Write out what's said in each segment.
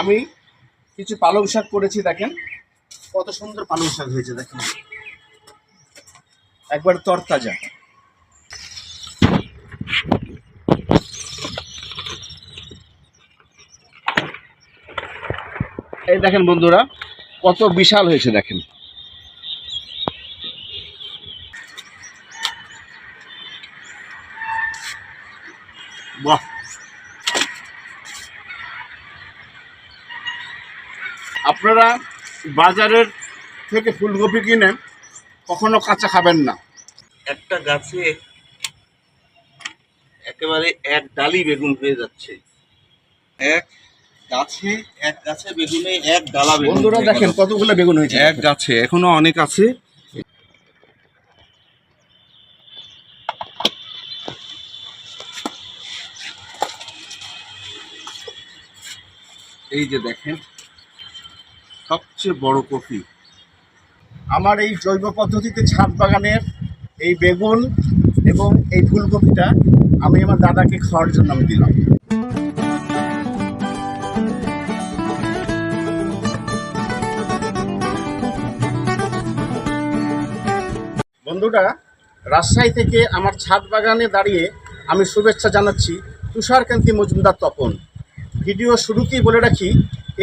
আমি কিছু পালং শাক করেছি, দেখেন। কত সুন্দর পালং শাক হয়েছে, দেখেন। একবার তরতাজা। এই দেখেন বন্ধুরা, কত বিশাল হয়েছে, দেখেন। বাহ! আপনারা বাজারের থেকে ফুলকপি কিনে কখনো কাঁচা খাবেন না। একটা গাছে একেবারে এক ডালি বেগুন হয়ে যাচ্ছে। এক গাছে এক গাছে বেগুনে এক ডালা বেগুন বন্ধুরা দেখেন কতগুলো বেগুন হয়েছে। এক গাছে এখনও অনেক আছে। এই যে দেখেন সবচেয়ে বড় কফি। আমার এই জৈব পদ্ধতিতে ছাদ বাগানের এই বেগুন এবং এই ফুলকপিটা আমি আমার দাদাকে খাওয়ার জন্য আমি দিলাম। বন্ধুরা, রাজশাহী থেকে আমার ছাদ বাগানে দাঁড়িয়ে আমি শুভেচ্ছা জানাচ্ছি তুষারকান্তি মজুমদার তপন। ভিডিও শুরুতেই বলে রাখি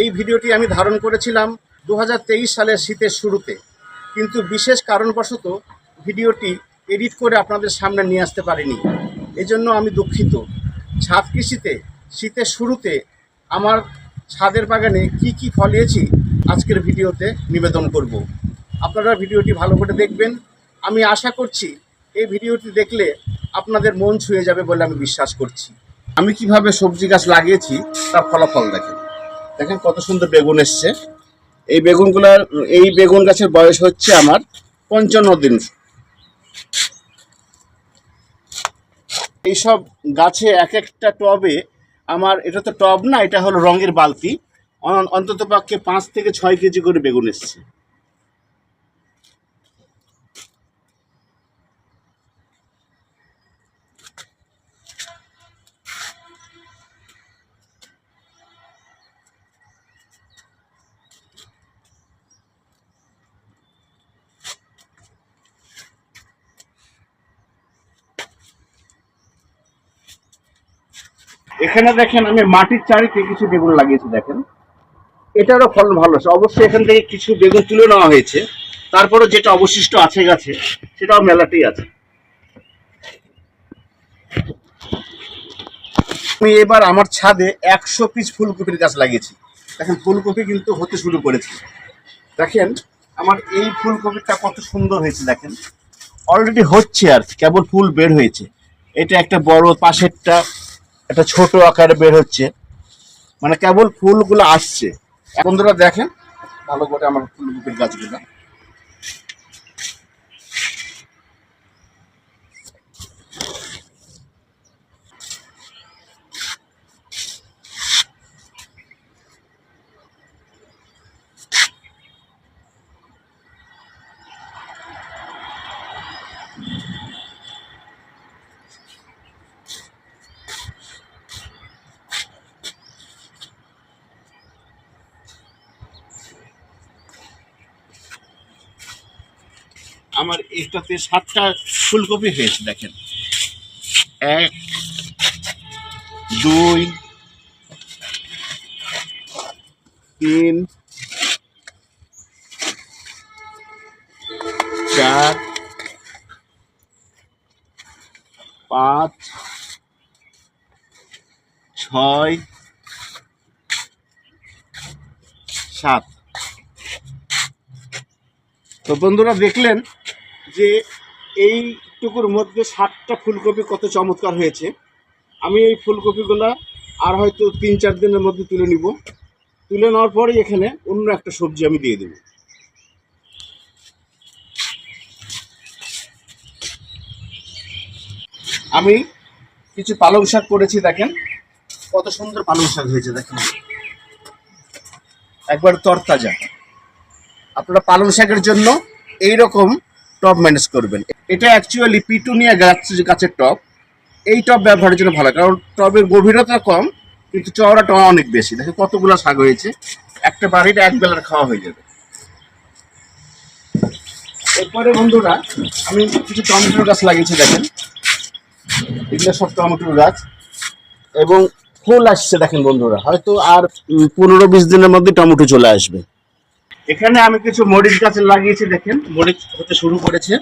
এই ভিডিওটি আমি ধারণ করেছিলাম দু হাজার তেইশ সালের শীতের শুরুতে। কিন্তু বিশেষ কারণবশত ভিডিওটি এডিট করে আপনাদের সামনে নিয়ে আসতে পারিনি। এজন্য আমি দুঃখিত। ছাদ কৃষিতে শীতের শুরুতে আমার ছাদের বাগানে কি কি ফলিয়েছি আজকের ভিডিওতে নিবেদন করব। আপনারা ভিডিওটি ভালো করে দেখবেন। আমি আশা করছি এই ভিডিওটি দেখলে আপনাদের মন ছুঁয়ে যাবে বলে আমি বিশ্বাস করছি। আমি কীভাবে সবজি গাছ লাগিয়েছি তার ফলাফল দেখেন। দেখেন কত সুন্দর বেগুন এসছে। এই বেগুনগুলার, এই বেগুন গাছের বয়স হচ্ছে আমার পঞ্চান্ন দিন। এইসব গাছে এক একটা টবে আমার, এটা তো টব না, এটা হলো রঙের বালতি। অন্তত পক্ষে পাঁচ থেকে ছয় কেজি করে বেগুন এসছে। এখানে দেখেন আমি মাটির চারিতে কিছু বেগুন লাগিয়েছি, দেখেন। এটারও ফলন ভালো আছে অবশ্যই এখান থেকে কিছু বেগুন তুলে নেওয়া হয়েছে। তারপরে যেটা অবশিষ্ট আছে গাছে, সেটাও মেলাতেই আছে। আমি এবার আমার ছাদে একশো পিস ফুলকপির গাছ লাগিয়েছি। দেখেন, ফুলকপি কিন্তু হতে শুরু করেছে। দেখেন, আমার এই ফুলকপিটা কত সুন্দর হয়েছে, দেখেন। অলরেডি হচ্ছে আর কেবল ফুল বের হয়েছে। এটা একটা বড় পাশেরটা একটা ছোট আকারে বের হচ্ছে। মানে কেবল ফুলগুলো আসছে। বন্ধুরা দেখেন, ভালো করে আমার ফুলকপির গাছগুলো। আমার এটাতে সাতটা ফুলকপি হয়েছে, দেখেন। এক, দুই, তিন, চার, পাঁচ, ছয়, সাত। তো বন্ধুরা দেখলেন যে এইটুকুর মধ্যে ষাটটা ফুলকপি কত চমৎকার হয়েছে। আমি এই ফুলকপিগুলো আর হয়তো তিন চার দিনের মধ্যে তুলে নিব। তুলে নেওয়ার পরেই এখানে অন্য একটা সবজি আমি দিয়ে দেব। আমি কিছু পালং শাক করেছি, দেখেন। কত সুন্দর পালং শাক হয়েছে, দেখেন। একবার তরতাজা। আপনারা পালং শাকের জন্য এই রকম টব ম্যানেজ করবেন। এটা অ্যাকচুয়ালি পিটুনিয়া গাছ গাছের টব এই টব ব্যবহারের জন্য ভালো, কারণ টবের গভীরতা কম, কিন্তু চওড়াটা অনেক বেশি। দেখো কতগুলো শাক হয়েছে, একটা বাড়ির এক বেলার খাওয়া হয়ে যাবে। এরপরে বন্ধুরা, আমি কিছু টমেটোর গাছ লাগিয়েছি, দেখেন। এগুলো সব টমেটোর গাছ। এবং ফুল আসছে, দেখেন বন্ধুরা। হয়তো আর পনেরো বিশ দিনের মধ্যে টমেটো চলে আসবে। এখানে আমি কিছু মরিচ গাছ লাগিয়েছি, দেখেন। মরিচ হতে শুরু করেছে।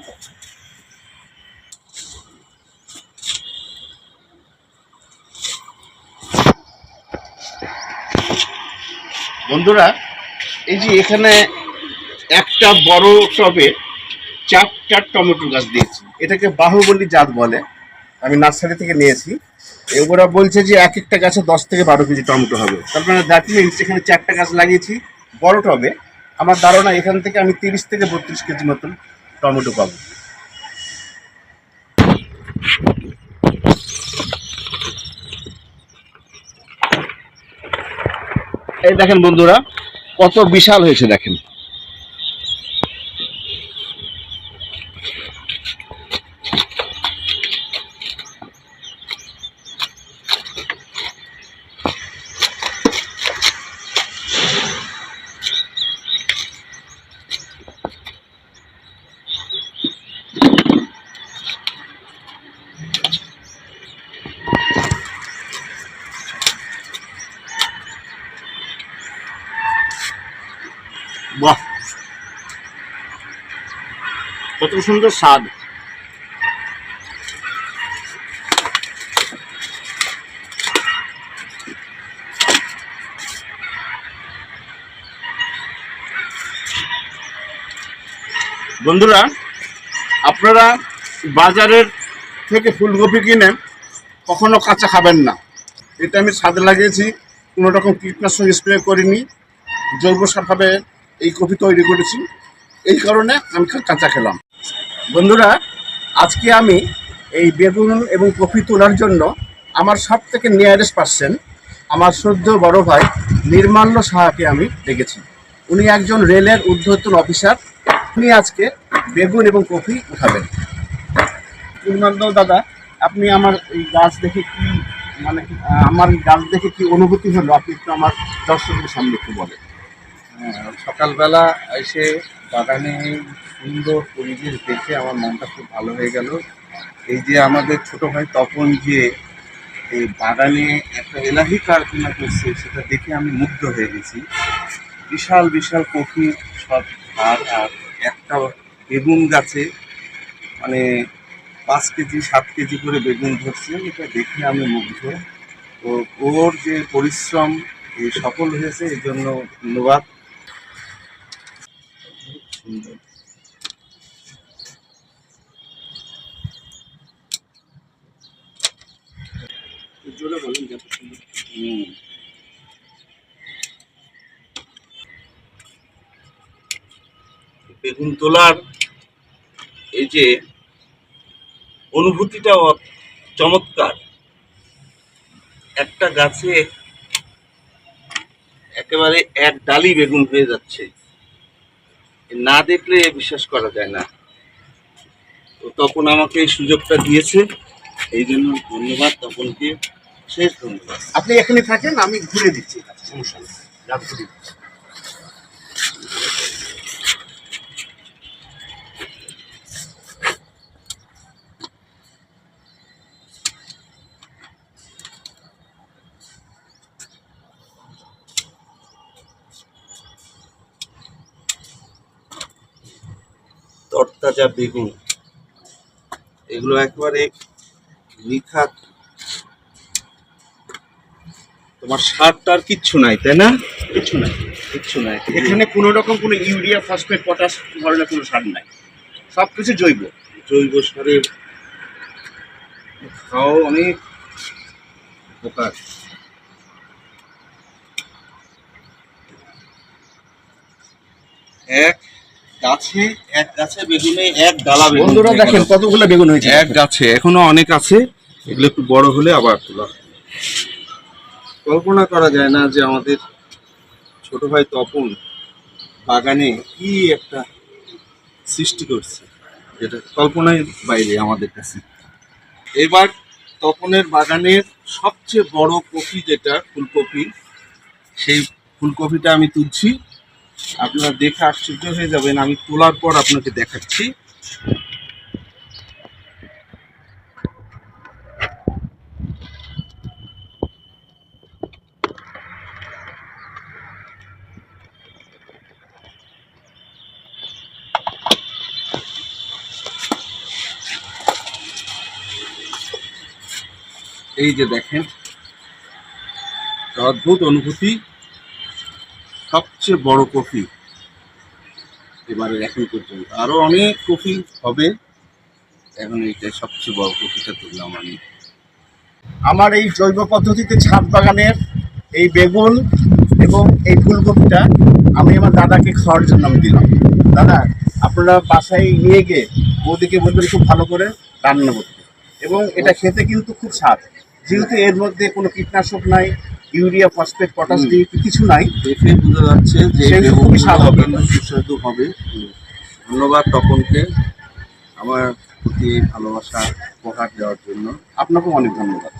বন্ধুরা, এই যে এখানে একটা বড় টবে চারটা টমেটো গাছ দিয়েছি। এটাকে বাহুবলী জাত বলে। আমি নার্সারি থেকে নিয়েছি। ওরা বলছে যে এক একটা গাছে দশ থেকে বারো কেজি টমেটো হবে। তার মানে এখানে চারটা গাছ লাগিয়েছি, বড় টবে। আমার ধারণা এখান থেকে আমি তিরিশ থেকে বত্রিশ কেজি মতন টমেটো পাবো। এই দেখেন বন্ধুরা, কত বিশাল হয়েছে দেখেন বাহ কত সুন্দর স্বাদ। বন্ধুরা, আপনারা বাজারের থেকে ফুলকপি কিনে কখনো কাঁচা খাবেন না। এটা আমি স্বাদ লাগিয়েছি, কোনো রকম কীটনাশক স্প্রে করিনি। জৈব সারভাবে এই কপি তৈরি করেছি। এই কারণে আমি কাঁচা খেলাম। বন্ধুরা, আজকে আমি এই বেগুন এবং কফি তোলার জন্য আমার সব থেকে নিয়ারেস্ট পার্সন আমার সদ্য বড় ভাই নির্মাল্য সাহাকে আমি ডেকেছি উনি একজন রেলের ঊর্ধ্বতন অফিসার। উনি আজকে বেগুন এবং কফি উঠাবেন। নির্মাল্য দাদা, আপনি আমার এই গাছ দেখে কি মানে আমার গাছ দেখে কি অনুভূতি হলো? আপনি একটু আমার দর্শকের সামনে একটু বলেন। সকালবেলা এসে বাগানে সুন্দর পরিবেশ দেখে আমার মনটা খুব ভালো হয়ে গেল। এই যে আমাদের ছোট ভাই তপন যে এই বাগানে একটা এলাহি কারখানা করছে, সেটা দেখে আমি মুগ্ধ হয়ে গেছি। বিশাল বিশাল কফি সব আর আর একটা বেগুন গাছে মানে পাঁচ কেজি, সাত কেজি করে বেগুন ধরছে, এটা দেখে আমি মুগ্ধ। ওর যে পরিশ্রম সফল হয়েছে এই জন্য ধন্যবাদ। জোরে যত সুন্দর। বেগুন তোলার এই যে অনুভূতিটা চমৎকার। একটা গাছে একেবারে এক ডালি বেগুন হয়ে যাচ্ছে। না দেখলে বিশ্বাস করা যায় না। তো তখন আমাকে সুযোগটা দিয়েছে। এই জন্য ধন্যবাদ তপনকে। ধন্যবাদ আপনি এখানে থাকেন আমি ঘুরে দিচ্ছি ঘুরে দিচ্ছি। তরতাজা বেগুন। এগুলো একবারে নিখাত তোমার সারটার কিচ্ছু নাই তাই না? কিছু নাই। কিচ্ছু নাই। এখানে কোনো রকম কোনো ইউরিয়া ফসফেট পটাশ ধরনের কোনো সার নাই। সব কিছু জৈব। জৈব সারের খাওয়া অনেক উপকার। এক গাছে এক গাছে বেগুনে এক ডালা বেগুন। বন্ধুরা দেখেন কতগুলো বেগুন হয়েছে। এক গাছে এখনও অনেক আছে। এগুলো একটু বড় হলে আবার তোলা। কল্পনা করা যায় না যে আমাদের ছোট ভাই তপন বাগানে কি একটা সৃষ্টি করছে, যেটা কল্পনায় বাইরে আমাদের কাছে। এবার তপনের বাগানের সবচেয়ে বড় কপি যেটা, ফুলকপি, সেই ফুলকপিটা আমি তুলছি। আপনারা দেখে আশ্চর্য হয়ে যাবেন, আমি তোলার পর আপনাকে দেখাচ্ছি। এই যে দেখেন অদ্ভুত অনুভূতি, সবচেয়ে বড় কফি এবারে এখন পর্যন্ত। আরও অনেক কফি হবে, এখন এইটা সবচেয়ে বড় কফিটা তুললাম আমি। আমার এই জৈব পদ্ধতিতে ছাদ বাগানের এই বেগুন এবং এই ফুলকপিটা আমি আমার দাদাকে খাওয়ার জন্য আমি দিলাম। দাদা, আপনারা বাসায় নিয়ে গিয়ে বৌদিকে বলবেন খুব ভালো করে রান্না করতে। এবং এটা খেতে কিন্তু খুব স্বাদ। যেহেতু এর মধ্যে কোনো কীটনাশক নাই ইউরিয়া ফসফেট পটাশ। দিয়ে কিছু নাই দেখে বোঝা যাচ্ছে যে খুবই সাধারণ সুস্বাদু হবে। ধন্যবাদ তপনকে আমার প্রতি ভালোবাসা উপহার দেওয়ার জন্য। আপনাকেও অনেক ধন্যবাদ।